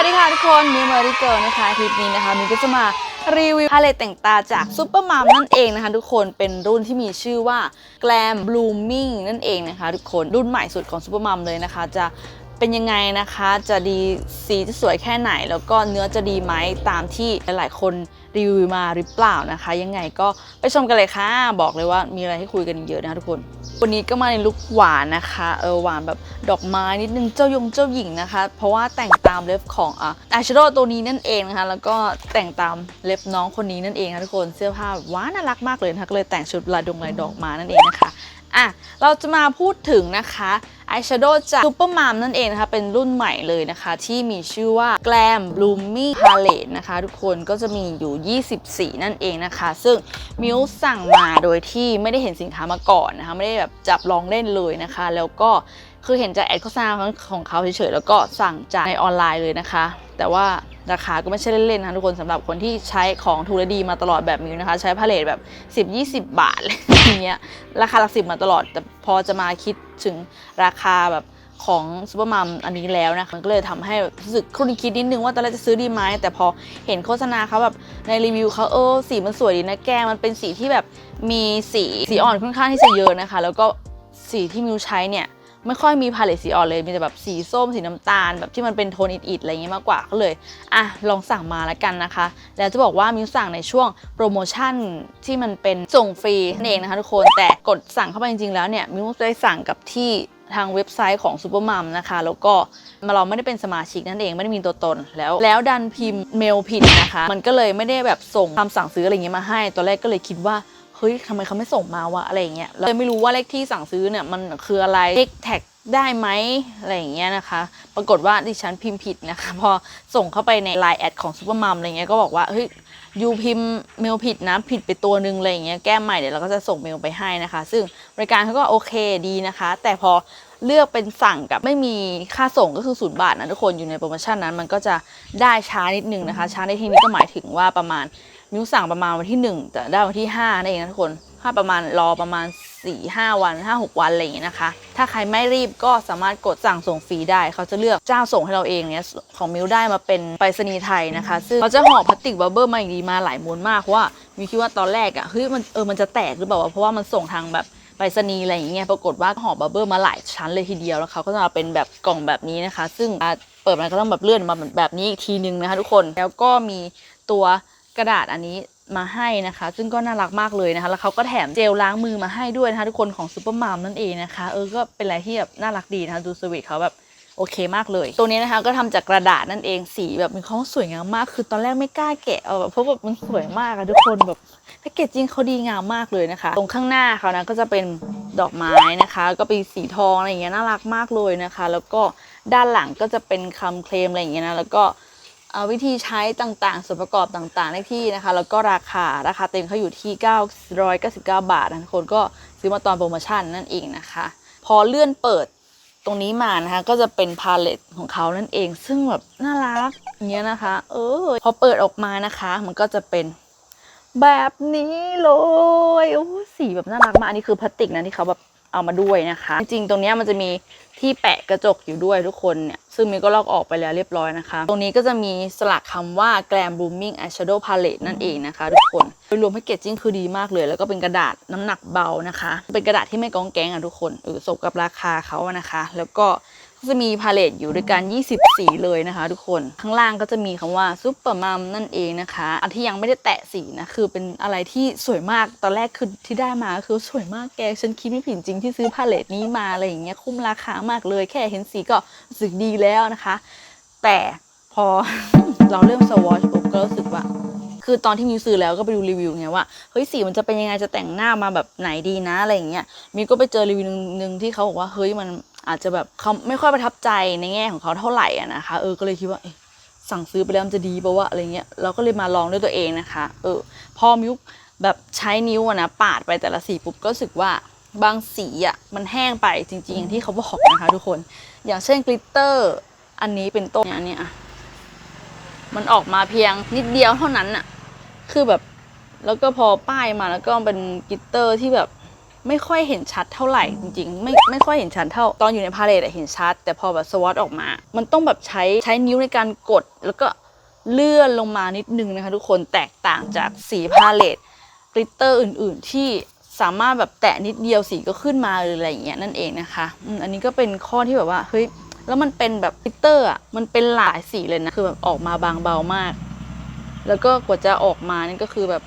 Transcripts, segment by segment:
วัสดีค่ะทุกคนมิวเมอริเกิลนะคะคลิปนี้นะคะมิวก็จะมารีวิวพาเลตแต่งตาจากซูเปอร์มามนั่นเองนะคะทุกคนเป็นรุ่นที่มีชื่อว่า Glam Blooming นั่นเองนะคะทุกคนรุ่นใหม่สุดของซูเปอร์มามเลยนะคะ จะ เป็นยังไงนะคะ จะดีสีจะสวยแค่ไหน แล้วก็เนื้อจะดีไหมตามที่หลาย ๆ คนรีวิวมาหรือเปล่านะคะ ยังไงก็ไปชมกันเลยค่ะ บอกเลยว่ามีอะไรให้คุยกันเยอะนะทุกคน วันนี้ก็มาในลุคหวานนะคะเออหวานแบบดอกไม้นิดนึงเจ้ายงเจ้าหญิงนะคะ เพราะว่าแต่งตามเล็บของอะอายแชโดว์ตัวนี้นั่นเองนะคะ แล้วก็แต่งตามเล็บน้องคนนี้นั่นเองนะทุกคนเสื้อผ้าหวานน่ารักมากเลยนะคะก็เลยแต่งชุดลายดงลายดอกมานั่นเองนะคะอะเราจะมาพูดถึงนะคะ อายแชโดว์จากซูเปอร์มามนั่นเองนะคะ เป็นรุ่นใหม่เลยนะคะ ที่มีชื่อว่าแกลมบลูมี่พาเลตนะคะ ทุกคนก็จะมีอยู่24นั่นเองนะคะ ซึ่งมิวสั่งมาโดยที่ไม่ได้เห็นสินค้ามาก่อนนะคะ ไม่ได้แบบจับลองเล่นเลยนะคะ แล้วก็ คือเห็นจากแอดโฆษณาของเขาเฉยๆแล้วก็สั่งจากในออนไลน์เลยนะคะ แต่ว่าราคาก็ไม่ใช่เล่นๆนะทุกคนสำหรับคนที่ใช้ของถูกและดีมาตลอดแบบมิวนะคะ ใช้พาเลทแบบ 10-20 บาทอะไรอย่างเงี้ยราคาหลักสิบมาตลอด แต่พอจะมาคิดถึงราคาแบบของซูเปอร์มัมอันนี้แล้วนะคะมันก็เลยทำให้รู้สึกครุ่นคิดนิดนึงว่าตอนแรกจะซื้อดีไหมแต่พอเห็นโฆษณาเขาแบบในรีวิวเขาเออสีมันสวยดีนะแกมันเป็นสีที่แบบมีสีสีอ่อนค่อนข้างที่จะเยอะนะคะ แล้วก็สีที่มิวใช้เนี่ย ไม่ค่อยมีพาเลตสีอ่อนเลย มีแต่แบบสีส้มสีน้ำตาล แบบที่มันเป็นโทนอิดๆอะไรเงี้ยมากกว่าก็เลยอะลองสั่งมาแล้วกันนะคะ แล้วจะบอกว่ามิวสั่งในช่วงโปรโมชั่นที่มันเป็นส่งฟรีนั่นเองนะคะทุกคนแต่กดสั่งเข้าไปจริงๆแล้วเนี่ยมิวได้สั่งกับที่ทางเว็บไซต์ของซูเปอร์มัมนะคะ แล้วก็มาเราไม่ได้เป็นสมาชิกนั่นเองไม่ได้มีตัวตนแล้ว แล้วดันพิมพ์เมลผิดนะคะ มันก็เลยไม่ได้แบบส่งคำสั่งซื้ออะไรเงี้ยมาให้ตอนแรกก็เลยคิดว่า เฮ้ยทำไมเขาไม่ส่งมาวะอะไรอย่างเงี้ยเลยไม่รู้ว่าเลขที่สั่งซื้อเนี่ยมันคืออะไรเลขแท็กได้ไหมอะไรอย่างเงี้ยนะคะ ปรากฏว่าดิฉันพิมพ์ผิดนะคะ พอส่งเข้าไปใน Line แอดของซูเปอร์มัมอะไรเงี้ยก็บอกว่าเฮ้ยยูพิมพ์เมลผิดนะผิดไปตัวหนึงอะไรอย่างเงี้ยแก้ใหม่เดี๋ยวเราก็จะส่งเมลไปให้นะคะ ซึ่งบริการเขาก็โอเคดีนะคะ แต่พอเลือกเป็นสั่งกับไม่มีค่าส่งก็คือศูนย์บาทนะทุกคนอยู่ในโปรโมชั่นนั้นมันก็จะได้ช้านิดนึงนะคะ ช้าในที่นี้ก็หมายถึงว่าประมาณ มิวสั่งประมาณวันที่ 1 แต่ได้วันที่5นั่นเองนะทุกคนถ้าประมาณรอประมาณ 4 5 วัน 5 6 วันอะไรอย่างเงี้ยนะคะ ถ้าใครไม่รีบก็สามารถกดสั่งส่งฟรีได้ เขาจะเลือกเจ้าส่งให้เราเองเนี่ยของมิวได้มาเป็นไปรษณีย์ไทยนะคะ ซึ่งเขาจะห่อพลาสติกบับเบิ้ลมาอย่างดีมาหลายม้วนมากเพราะว่ามิวคิดว่าตอนแรกอะ่ะเฮ้ยมันเออมันจะแตกหรือเปล่าวะเพราะว่ามันส่งทางแบบไปรษณีย์อะไรอย่างเงี้ยปรากฏว่าห่อบับเบิ้ลมาหลายชั้นเลยทีเดียวแล้วเขาก็จะมาเป็นแบบกล่องแบบนี้นะคะ ซึ่งเปิดมันก็ต้องแบบเลื่อนมาแบบนี้อีกทีนึงนะคะทุกคนแล้วก็มีตัว กระดาษอันนี้มาให้นะคะ ซึ่งก็น่ารักมากเลยนะคะ แล้วเขาก็แถมเจลล้างมือมาให้ด้วยนะคะ ทุกคนของซูเปอร์มามนั่นเองนะคะ เออ ก็เป็นอะไรที่แบบน่ารักดีนะคะดูสวีทเขาแบบโอเคมากเลย ตัวนี้นะคะก็ทำจากกระดาษนั่นเอง สีแบบมีความสวยงามมาก คือตอนแรกไม่กล้าแกะเอาแบบเพราะแบบมันสวยมากอะทุกคนแบบแพคเกจจิ้งเขาดีงามมากเลยนะคะ ตรงข้างหน้าเขานะก็จะเป็นดอกไม้นะคะ ก็เป็นสีทองอะไรอย่างเงี้ยน่ารักมากเลยนะคะ แล้วก็ด้านหลังก็จะเป็นคำเคลมอะไรอย่างเงี้ยนะ แล้วก็ วิธีใช้ต่างๆ ส่วนประกอบต่างๆเลขที่นะคะ แล้วก็ราคา ราคาเต็มเขาอยู่ที่ 999 บาทนะทุกคนก็ซื้อมาตอนโปรโมชั่นนั่นเองนะคะ พอเลื่อนเปิดตรงนี้มานะคะ ก็จะเป็นพาเลตของเขานั่นเอง ซึ่งแบบน่ารักเงี้ยนะคะ เออ พอเปิดออกมานะคะ มันก็จะเป็นแบบนี้เลยโอ้สีแบบน่ารักมาก อันนี้คือพลาสติกนะที่เขาแบบ เอามาด้วยนะคะ จริงๆ ตรงนี้มันจะมีที่แปะกระจกอยู่ด้วยทุกคนเนี่ย ซึ่งมิก็ลอกออกไปแล้วเรียบร้อยนะคะ ตรงนี้ก็จะมีสลักคำว่า Glam Blooming Eyeshadow Palette นั่นเองนะคะ ทุกคน โดยรวมแพคเกจจิ้งคือดีมากเลย แล้วก็เป็นกระดาษน้ำหนักเบานะคะ เป็นกระดาษที่ไม่กองแกงอะทุกคนเออสมกับราคาเขานะคะ แล้วก็ จะมีพาเลตอยู่ด้วยกัน 20 สีเลยนะคะ ทุกคนข้างล่างก็จะมีคำว่าซุปเปอร์มัมนั่นเองนะคะอันที่ยังไม่ได้แตะสีนะคือเป็นอะไรที่สวยมากตอนแรกคือที่ได้มาคือสวยมากแกฉันคิดไม่ผิดจริงที่ซื้อพาเลตนี้มาอะไรอย่างเงี้ยคุ้มราคามากเลยแค่เห็นสีก็รู้สึกดีแล้วนะคะ แต่พอเราเริ่มสวอชปุ๊บก็รู้สึกว่าคือตอนที่มิวซื้อแล้วก็ไปดูรีวิวไงว่าเฮ้ยสีมันจะเป็นยังไงจะแต่งหน้ามาแบบไหนดีนะอะไรอย่างเงี้ยมิวก็ไปเจอรีวิวหนึ่งที่เขาบอกว่าเฮ้ยมัน อาจจะแบบเขาไม่ค่อยประทับใจในแง่ของเขาเท่าไหร่อะนะคะ เออก็เลยคิดว่าสั่งซื้อไปแล้วมันจะดีป่าวะอะไรเงี้ยเราก็เลยมาลองด้วยตัวเองนะคะ เออ พอมิวแบบใช้นิ้วอะนะปาดไปแต่ละสีปุ๊บก็รู้สึกว่าบางสีอะมันแห้งไปจริงๆอย่างที่เขาบอกนะคะทุกคน อย่างเช่นกลิตเตอร์อันนี้เป็นต้นเนี่ยอันนี้อะมันออกมาเพียงนิดเดียวเท่านั้นอะคือแบบแล้วก็พอป้ายมาแล้วก็เป็นกลิตเตอร์ที่แบบ ไม่ค่อยเห็นชัดเท่าไหร่จริงๆ ไม่ไม่ค่อยเห็นชัดเท่าตอนอยู่ในพาเลตเห็นชัด แต่พอแบบสวอตออกมา มันต้องแบบใช้ใช้นิ้วในการกด แล้วก็เลื่อนลงมานิดนึงนะคะทุกคนแตกต่างจากสีพาเลตกลิตเตอร์อื่น ๆ ที่สามารถแบบแตะนิดเดียวสีก็ขึ้นมาหรืออะไรอย่างเงี้ยนั่นเองนะคะอันนี้ก็เป็นข้อที่แบบว่าเฮ้ยแล้วมันเป็นแบบกลิตเตอร์อะมันเป็นหลายสีเลยนะคือแบบออกมาบางเบามาก แล้วก็กว่าจะออกมานี่ก็คือแบบ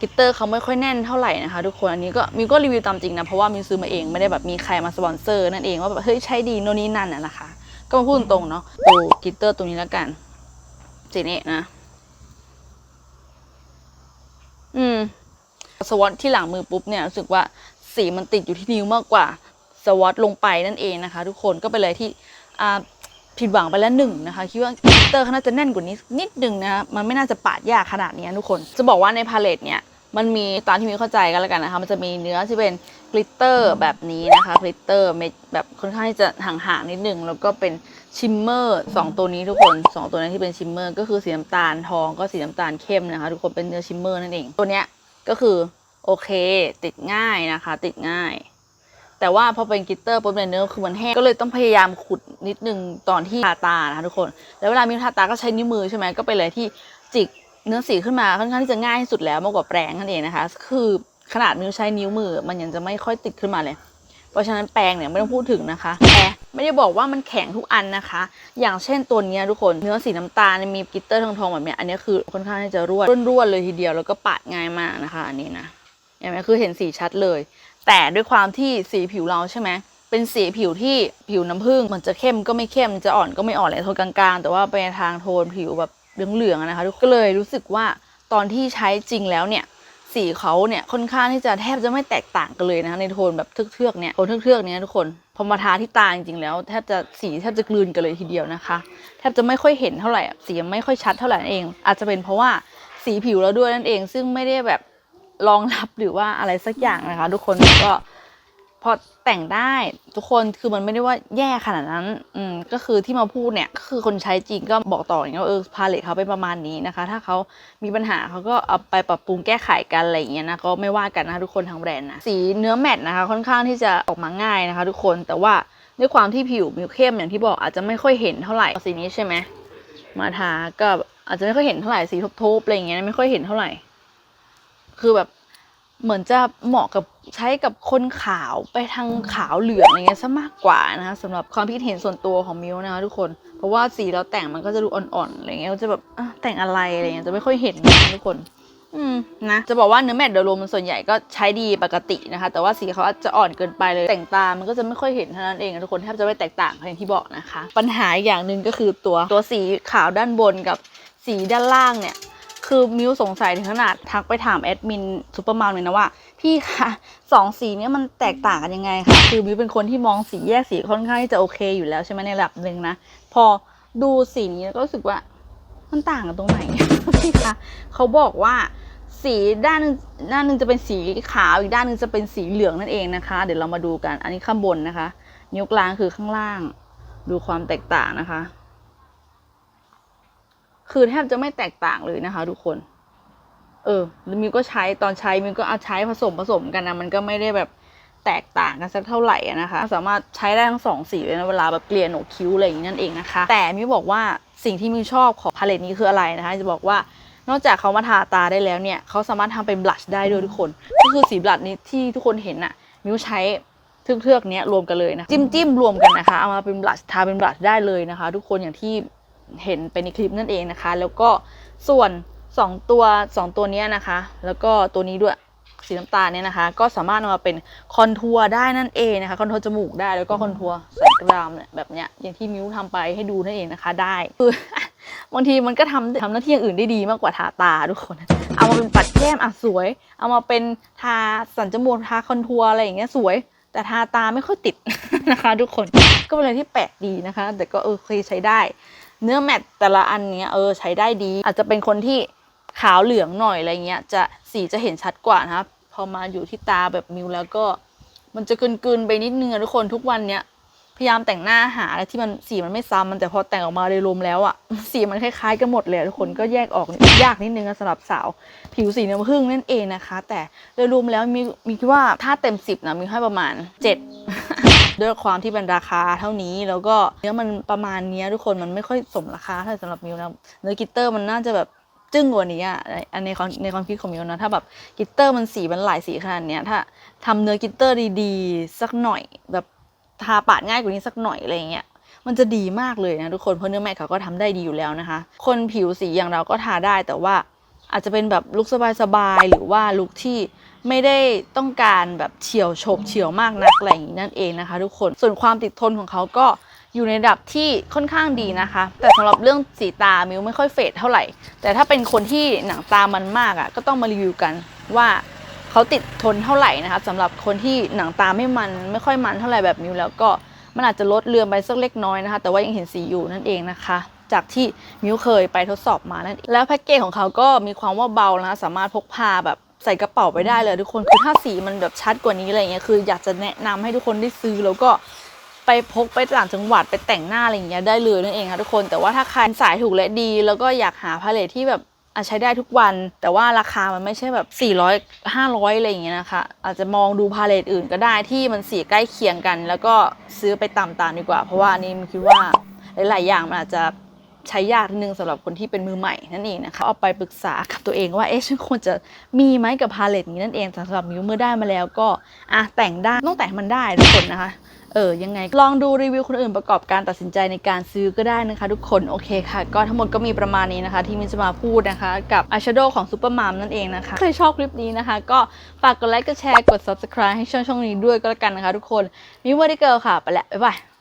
กิตเตอร์เขาไม่ค่อยแน่นเท่าไหร่นะคะทุกคนอันนี้ก็มิวก็รีวิวตามจริงนะเพราะว่ามิวซื้อมาเองไม่ได้แบบมีใครมาสปอนเซอร์นั่นเองว่าแบบเฮ้ยใช้ดีโน่นนี่นั่นน่ะนะคะ ก็มาพูดตรงเนาะดูกิตเตอร์ตัวนี้แล้วกันสีนี้นะ อืมสวอตที่หลังมือปุ๊บเนี่ยรู้สึกว่าสีมันติดอยู่ที่นิ้วมากกว่าสวอตลงไปนั่นเองนะคะ ทุกคนก็เป็นอะไรที่อ่า ผิดหวังไปแล้วหนึ่งนะคะ คิดว่ากลิตเตอร์เขาน่าจะแน่นกว่านี้นิดนึงนะคะมันไม่น่าจะปาดยากขนาดนี้ทุกคน จะบอกว่าในพาเลตเนี่ยมันมีตามที่มีเข้าใจกันแล้วกันนะคะ มันจะมีเนื้อที่เป็นกลิตเตอร์แบบนี้นะคะกลิตเตอร์เม็ดแบบค่อนข้างที่จะห่างๆนิดนึง แล้วก็เป็นชิมเมอร์สองตัวนี้ทุกคนสองตัวนี้ที่เป็นชิมเมอร์ก็คือสีน้ำตาลทองก็สีน้ำตาลเข้มนะคะทุกคนเป็นเนื้อชิมเมอร์นั่นเอง ตัวเนี้ยก็คือโอเค ติดง่ายนะคะ ติดง่าย แต่ว่าพอเป็นกิตเตอร์ปุ๊บเนี่ยเนื้อคือมันแห้งก็เลยต้องพยายามขุดนิดนึงตอนที่ทาตานะคะทุกคน แล้วเวลามีทาตาก็ใช้นิ้วมือใช่ไหมก็เป็นอะไรที่จิกเนื้อสีขึ้นมาค่อนข้างที่จะง่ายที่สุดแล้วมากกว่าแปรงนั่นเองนะคะ คือขนาดนิ้วใช้นิ้วมือ มันยังจะไม่ค่อยติดขึ้นมาเลย เพราะฉะนั้นแปรงเนี่ยไม่ต้องพูดถึงนะคะแต่ไม่ได้บอกว่ามันแข็งทุกอันนะคะ อย่างเช่นตัวนี้ทุกคนเนื้อสีน้ำตาลมีกิตเตอร์ทองๆแบบเนี้ยอันนี้คือค่อนข้างที่จะร่วนร่วนๆเลยทีเดียวแล้วก็ปาดง่ายมากนะคะ อันนี้นะเห็นไหมคือเห็นสีชัดเลย แต่ด้วยความที่สีผิวเราใช่ไหมเป็นสีผิวที่ผิวน้ำผึ้งมันจะเข้มก็ไม่เข้มจะอ่อนก็ไม่อ่อนเลยโทนกลางๆ แต่ว่าไปในทางโทนผิวแบบเหลืองๆนะคะก็เลยรู้สึกว่าตอนที่ใช้จริงแล้วเนี่ยสีเขาเนี่ยค่อนข้างที่จะแทบจะไม่แตกต่างกันเลยนะคะในโทนแบบเทือกๆเนี่ยโทนเทือกๆเนี้ยทุกคนพอมาทาที่ตาจริงๆแล้วแทบจะสีแทบจะกลืนกันเลยทีเดียวนะคะแทบจะไม่ค่อยเห็นเท่าไหร่สีไม่ค่อยชัดเท่าไหร่เอง อาจจะเป็นเพราะว่าสีผิวเราด้วยนั่นเอง ซึ่งไม่ได้แบบ รองรับหรือว่าอะไรสักอย่างนะคะ ทุกคนก็พอแต่งได้ทุกคนคือมันไม่ได้ว่าแย่ขนาดนั้น อืมก็คือที่มาพูดเนี่ยก็คือคนใช้จริงก็บอกต่ออย่างเงี้ยว่าเออพาเลทเขาเป็นประมาณนี้นะคะ ถ้าเขามีปัญหาเขาก็เอาไปปรับปรุงแก้ไขกันอะไรอย่างเงี้ยนะก็ไม่ว่ากันนะทุกคนทางแบรนด์นะสีเนื้อแมตต์นะคะ ค่อนข้างที่จะออกมาง่ายนะคะ ทุกคนแต่ว่าด้วยความที่ผิวมิวเข้มอย่างที่บอกอาจจะไม่ค่อยเห็นเท่าไหร่สีนี้ใช่ไหมมาทาก็อาจจะไม่ค่อยเห็นเท่าไหร่สีทบๆอะไรอย่างเงี้ยไม่ค่อยเห็นเท่าไหร่ คือแบบเหมือนจะเหมาะกับใช้กับคนขาวไปทางขาวเหลืองอะไรเงี้ยซะมากกว่านะคะสำหรับความคิดเห็นส่วนตัวของมิวนะคะทุกคน เพราะว่าสีเราแต่งมันก็จะดูอ่อนๆอะไรเงี้ยจะแบบแต่งอะไรอะไรเงี้ยจะไม่ค่อยเห็นนะทุกคน อืมนะจะบอกว่าเนื้อแมตต์โดยรวมมันส่วนใหญ่ก็ใช้ดีปกตินะคะ แต่ว่าสีเขาอาจจะอ่อนเกินไปเลยแต่งตามันก็จะไม่ค่อยเห็นเท่านั้นเองทุกคนแทบจะไม่แตกต่างอย่างที่บอกนะคะ ปัญหาอีกอย่างหนึ่งก็คือตัวตัวสีขาวด้านบนกับสีด้านล่างเนี่ย คือมิวสงสัยถึงขนาดทักไปถามแอดมินซูเปอร์มาร์เลยนะว่า พี่คะสองสีเนี้ยมันแตกต่างกันยังไงคะคือมิวเป็นคนที่มองสีแยกสีค่อนข้างที่จะโอเคอยู่แล้วใช่ไหมในระดับหนึ่งนะ พอดูสีนี้ก็รู้สึกว่ามันต่างกันตรงไหนพี่คะเขาบอกว่าสีด้านหนึงด้านหนึงจะเป็นสีขาวอีกด้านหนึงจะเป็นสีเหลืองนั่นเองนะคะ เดี๋ยวเรามาดูกัน อันนี้ข้างบนนะคะ นิ้วกลางคือข้างล่าง ดูความแตกต่างนะคะ คือแทบจะไม่แตกต่างเลยนะคะ ทุกคน เออมิวก็ใช้ตอนใช้มิวก็เอาใช้ผสมผสมกันนะมันก็ไม่ได้แบบแตกต่างกันสักเท่าไหร่นะคะ สามารถใช้ได้ทั้งสองสีเลยนะเวลาแบบเกลี่ยหนกคิ้วอะไรอย่างนี้นั่นเองนะคะ แต่มิวบอกว่าสิ่งที่มิวชอบของพาเลตนี้คืออะไรนะคะ จะบอกว่านอกจากเขามาทาตาได้แล้วเนี่ยเขาสามารถทำเป็นบลัชได้ด้วยทุกคน ก็คือสีบลัชนี้ที่ทุกคนเห็นน่ะมิวใช้เทือกๆเนี้ยรวมกันเลยนะจิ้มจิ้มๆรวมกันนะคะเอามาเป็นบลัชทาเป็นบลัชได้เลยนะคะ ทุกคนอย่างที่ เห็นไปในคลิปนั่นเองนะคะ แล้วก็ส่วน 2 ตัว 2 ตัวนี้นะคะ แล้วก็ตัวนี้ด้วยสีน้ำตาลเนี่ยนะคะ ก็สามารถนำมาเป็นคอนทัวร์ได้นั่นเองนะคะ คอนทัวร์จมูกได้แล้วก็คอนทัวร์สันกรามเนี่ยแบบเนี้ยอย่างที่มิวทำไปให้ดูนั่นเองนะคะ ได้คือบางทีมันก็ทำทำหน้าที่อย่างอื่นได้ดีมากกว่าทาตาทุกคน เอามาเป็นปัดแก้มอะสวย เอามาเป็นทาสันจมูกทาคอนทัวร์อะไรอย่างเงี้ยสวย แต่ทาตาไม่ค่อยติดนะคะ ทุกคนก็เป็นอะไรที่แปลกดีนะคะ แต่ก็เออเคยใช้ได้ เนื้อแมตต์แต่ละอันเนี้ยเออใช้ได้ดี อาจจะเป็นคนที่ขาวเหลืองหน่อยอะไรเงี้ยจะสีจะเห็นชัดกว่านะครับพอมาอยู่ที่ตาแบบมิวแล้วก็ มันจะกลืนๆไปนิดนึงทุกคนทุกวันเนี้ยพยายามแต่งหน้าหาอะไรที่มันสีมันไม่ซ้ำมันแต่พอแต่งออกมาโดยรวมแล้วอะสีมันคล้ายๆกันหมดเลยทุกคนก็แยกออกยากนิดนึงสำหรับสาว ผิวสีน้ำผึ้งนั่นเองนะคะ แต่โดยรวมแล้วมีมีคิดว่าถ้าเต็ม10นะมีให้ประมาณ7ด้ ด้วยความที่เป็นราคาเท่านี้แล้วก็เนื้อมันประมาณนี้ทุกคนมันไม่ค่อยสมราคาเท่าไหร่สำหรับมิวนะเนื้อกิตเตอร์มันน่าจะแบบจึ้งกว่านี้อะในอันในความในความคิดของมิวนะถ้าแบบกิตเตอร์มันสีมันหลายสีขนาดเนี้ยถ้าทำเนื้อกิตเตอร์ดีๆ สักหน่อย แบบทาปาดง่ายกว่านี้สักหน่อยอะไรเงี้ยมันจะดีมากเลยนะทุกคนเพราะเนื้อแมทเขาก็ทำได้ดีอยู่แล้วนะคะ คนผิวสีอย่างเราก็ทาได้แต่ว่าอาจจะเป็นแบบลุคสบายๆหรือว่าลุคที่ ไม่ได้ต้องการแบบเฉียวโฉบเฉียวมากนักอะไรอย่างนี้นั่นเองนะคะ ทุกคนส่วนความติดทนของเขาก็อยู่ในระดับที่ค่อนข้างดีนะคะ แต่สำหรับเรื่องสีตามิวไม่ค่อยเฟดเท่าไหร่ แต่ถ้าเป็นคนที่หนังตามันมากอะ่ะก็ต้องมารีวิวกันว่าเขาติดทนเท่าไหร่นะคะสำหรับคนที่หนังตาไม่มันไม่ค่อยมันเท่าไหร่แบบมิวแล้วก็มันอาจจะลดเลือนไปสักเล็กน้อยนะคะ แต่ว่ายังเห็นสีอยู่นั่นเองนะคะจากที่มิวเคยไปทดสอบมานั่นเองแล้วแพ็กเกจของเขาก็มีความว่าเบานะะสามารถพกพาแบบ ใส่กระเป๋าไปได้เลยทุกคนคือถ้าสีมันแบบชัดกว่านี้อะไรเงี้ยคืออยากจะแนะนำให้ทุกคนได้ซื้อแล้วก็ไปพกไปต่างจังหวัดไปแต่งหน้าอะไรอย่างเงี้ยได้เลยนั่นเองค่ะทุกคน แต่ว่าถ้าใครสายถูกและดี แล้วก็อยากหาพาเลทที่แบบอาจใช้ได้ทุกวัน แต่ว่าราคามันไม่ใช่แบบ 400 500 อะไรอย่างเงี้ยนะคะ อาจจะมองดูพาเลทอื่นก็ได้ที่มันสีใกล้เคียงกัน แล้วก็ซื้อไปตามๆดีกว่า เพราะว่าอันนี้มันคิดว่าหลาย ๆ อย่างมันอาจจะ ใช้ยากนิดนึงสำหรับคนที่เป็นมือใหม่นั่นเองนะคะเอาไปปรึกษากับตัวเองว่าเอ๊ะฉันควรจะมีไหมกับพาเลทนี้นั่นเองสำหรับมิวเมื่อได้มาแล้วก็อะแต่งได้ต้องแต่งมันได้ทุกคนนะคะเออยังไงลองดูรีวิวคนอื่นประกอบการตัดสินใจในการซื้อก็ได้นะคะ ทุกคนโอเคค่ะ ก็ทั้งหมดก็มีประมาณนี้นะคะ ที่มินจะมาพูดนะคะ กับอายแชโดว์ของซูเปอร์มามนั่นเองนะคะใครชอบคลิปนี้นะคะ ก็ฝากกดไลค์กดแชร์กด subscribe ให้ช่องช่องนี้ด้วยก็แล้วกันนะคะ ทุกคนมิวเวอร์ดิเกิลค่ะไปแล้วบ๊ายบาย